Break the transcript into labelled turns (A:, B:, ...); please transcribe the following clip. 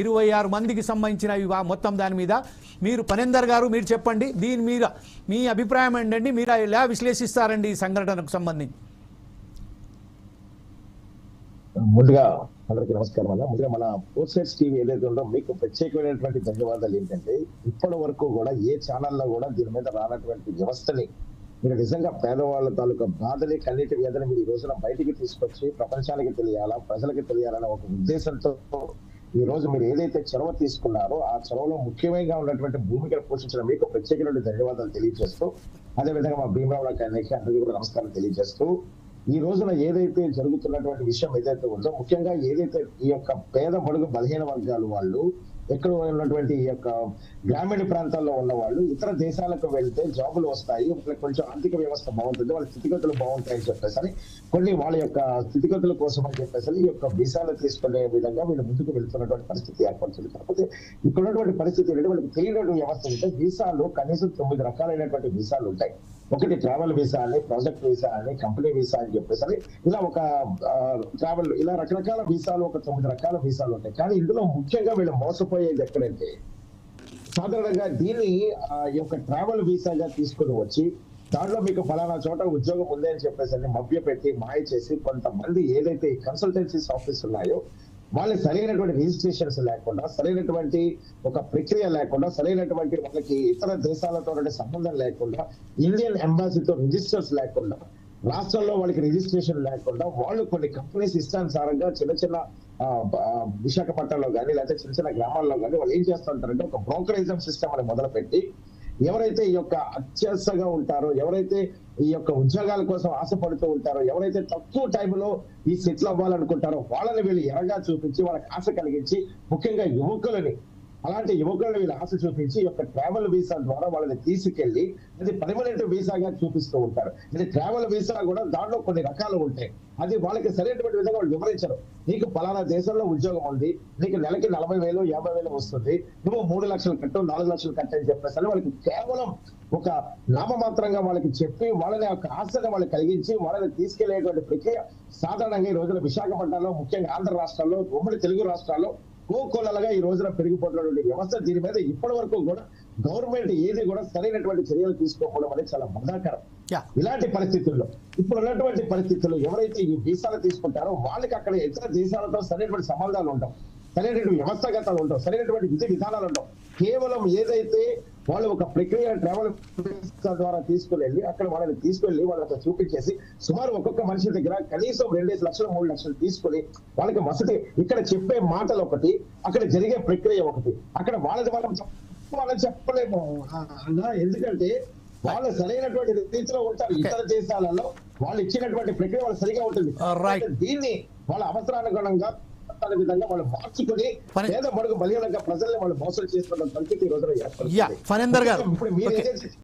A: ఇరవై ఆరు మందికి సంబంధించిన మొత్తం దాని మీద మీరు పనేందర్ గారు మీరు చెప్పండి. దీని మీద మీ అభిప్రాయం ఏంటండి? మీరు ఎలా విశ్లేషిస్తారండి ఈ సంఘటనకు సంబంధించి?
B: ముందుగా అందరికీ నమస్కారం అన్న. ముందుగా మన పోస్టర్స్ టీవీ ఏదైతే ఉందో మీకు ప్రత్యేకమైనటువంటి ధన్యవాదాలు ఏంటంటే ఇప్పటి వరకు కూడా ఏ ఛానల్లో కూడా దీని మీద రానటువంటి వ్యవస్థని మీరు నిజంగా పేదవాళ్ళ తాలూకా బాధని కన్నీటి వేదన మీరు ఈ రోజున బయటికి తీసుకొచ్చి ప్రపంచానికి తెలియాలా ప్రజలకు తెలియాలనే ఒక ఉద్దేశంతో ఈ రోజు మీరు ఏదైతే చొరవ తీసుకున్నారో ఆ చొరవలో ముఖ్యంగా ఉన్నటువంటి భూమికలు పోషించిన మీకు ప్రత్యేకమైన ధన్యవాదాలు తెలియజేస్తూ అదేవిధంగా మా భీమరావు అందరికీ కూడా నమస్కారం తెలియజేస్తూ ఈ రోజున ఏదైతే జరుగుతున్నటువంటి విషయం ఏదైతే ఉందో ముఖ్యంగా ఏదైతే ఈ యొక్క పేద బడుగు బలహీన వర్గాలు వాళ్ళు ఎక్కడ ఉన్నటువంటి ఈ యొక్క గ్రామీణ ప్రాంతాల్లో ఉన్న వాళ్ళు ఇతర దేశాలకు వెళ్తే జాబులు వస్తాయి కొంచెం ఆర్థిక వ్యవస్థ బాగుంటుంది వాళ్ళ స్థితిగతులు అని చెప్పేసి అని కొన్ని వాళ్ళ యొక్క స్థితిగతుల కోసం అని చెప్పేసి ఈ యొక్క వీసాలు తీసుకునే విధంగా వీళ్ళు ముందుకు వెళ్తున్నటువంటి పరిస్థితి ఏర్పడుతుంది. కాకపోతే ఇక్కడ ఉన్నటువంటి పరిస్థితి ఏంటంటే వాళ్ళకి తెలియనటువంటి వ్యవస్థ ఉంటే వీసాలు కనీసం తొమ్మిది రకాలైనటువంటి వీసాలు ఉంటాయి. ఒకటి ట్రావెల్ వీసా అని ప్రాజెక్ట్ వీసా అని కంపెనీ వీసా అని చెప్పేసి ఇలా ఒక ట్రావెల్ ఇలా రకరకాల వీసాలు ఒక తొమ్మిది రకాల వీసాలు ఉంటాయి. కానీ ఇందులో ముఖ్యంగా వీళ్ళు మోసపోయేది ఎక్కడంటే సాధారణంగా దీన్ని ఈ యొక్క ట్రావెల్ వీసాగా తీసుకుని వచ్చి దాంట్లో మీకు ఫలానా చోట ఉద్యోగం ఉంది అని చెప్పేసి మభ్య పెట్టి మాయ చేసి కొంతమంది ఏదైతే కన్సల్టెన్సీస్ ఆఫీస్ ఉన్నాయో వాళ్ళకి సరైనటువంటి రిజిస్ట్రేషన్స్ లేకుండా సరైనటువంటి ఒక ప్రక్రియ లేకుండా సరైనటువంటి వాళ్ళకి ఇతర దేశాలతో సంబంధం లేకుండా ఇండియన్ ఎంబాసీతో రిజిస్టర్స్ లేకుండా రాష్ట్రంలో వాళ్ళకి రిజిస్ట్రేషన్ లేకుండా వాళ్ళు కొన్ని కంపెనీస్ ఇష్టానుసారంగా చిన్న చిన్న విశాఖపట్నంలో కానీ లేకపోతే చిన్న చిన్న గ్రామాల్లో కానీ వాళ్ళు ఏం చేస్తుంటారంటే ఒక బ్రోకరేజం సిస్టమ్ అని మొదలుపెట్టి ఎవరైతే ఈ యొక్క అత్యాసగా ఉంటారో ఎవరైతే ఈ యొక్క ఉద్యోగాల కోసం ఆశపడుతూ ఉంటారో ఎవరైతే తక్కువ టైంలో ఈ సెటిల్ అవ్వాలనుకుంటారో వాళ్ళని వీళ్ళు ఎరగా చూపించి వాళ్ళకి ఆశ కలిగించి ముఖ్యంగా యువకులని అలాంటి యువకులను వీళ్ళు ఆశ చూపించి ఈ యొక్క ట్రావెల్ వీసా ద్వారా వాళ్ళని తీసుకెళ్ళి అది పర్మనెంట్ వీసాగా చూపిస్తూ ఉంటారు. ఇది ట్రావెల్ వీసా కూడా దాంట్లో కొన్ని రకాలు ఉంటాయి. అది వాళ్ళకి సరైనటువంటి విధంగా వాళ్ళు వివరించరు. నీకు పలానా దేశంలో ఉద్యోగం ఉంది నీకు నెలకి నలభై వేలు యాభై వేలు వస్తుంది నువ్వు మూడు లక్షలు కట్టు నాలుగు లక్షలు కట్టు అని చెప్పేసి వాళ్ళకి కేవలం ఒక నామమాత్రంగా వాళ్ళకి చెప్పి వాళ్ళని ఒక ఆశగా వాళ్ళు కలిగించి వాళ్ళని తీసుకెళ్ళేటువంటి ప్రక్రియ సాధారణంగా ఈ రోజున విశాఖపట్నంలో ముఖ్యంగా ఆంధ్ర రాష్ట్రాల్లో ఉమ్మడి తెలుగు రాష్ట్రాల్లో కోకొల్లలుగా ఈ రోజున పెరిగిపోతున్నటువంటి వ్యవస్థ దీని మీద ఇప్పటి వరకు కూడా గవర్నమెంట్ ఏది కూడా సరైనటువంటి చర్యలు తీసుకోకపోవడం అనేది చాలా బాధాకరం. ఇలాంటి పరిస్థితుల్లో ఇప్పుడు ఉన్నటువంటి పరిస్థితుల్లో ఎవరైతే ఈ వీసాలు తీసుకుంటారో వాళ్ళకి అక్కడ ఇతర దేశాలతో సరైనటువంటి సంబంధాలు ఉండవు. సరైనటువంటి వ్యవస్థగతాలు ఉండవు. సరైనటువంటి విధి విధానాలు ఉండవు. కేవలం ఏదైతే వాళ్ళు ఒక ప్రక్రియ ట్రావెల్ ద్వారా తీసుకువెళ్ళి అక్కడ వాళ్ళని తీసుకెళ్ళి వాళ్ళకి చూపించేసి సుమారు ఒక్కొక్క మనిషి దగ్గర కనీసం రెండేసి లక్షలు మూడు లక్షలు తీసుకొని వాళ్ళకి వసతి ఇక్కడ చెప్పే మాటలు ఒకటి అక్కడ జరిగే ప్రక్రియ ఒకటి. అక్కడ వాళ్ళది వాళ్ళని వాళ్ళని చెప్పలేము. ఎందుకంటే వాళ్ళు సరైనటువంటి రీతిలో ఉంటారు. ఇతర దేశాలలో వాళ్ళు ఇచ్చినటువంటి ప్రక్రియ వాళ్ళు సరిగా ఉంటుంది. దీన్ని వాళ్ళ అవసరానుగుణంగా అనే విధంగా వాళ్ళు మార్చుకుని పేద మడుగు బలహీనంగా ప్రజల్ని వాళ్ళు మోసం చేస్తున్న పరిస్థితి ఈ రోజున ఏర్పడుతుంది. ఇప్పుడు మీరు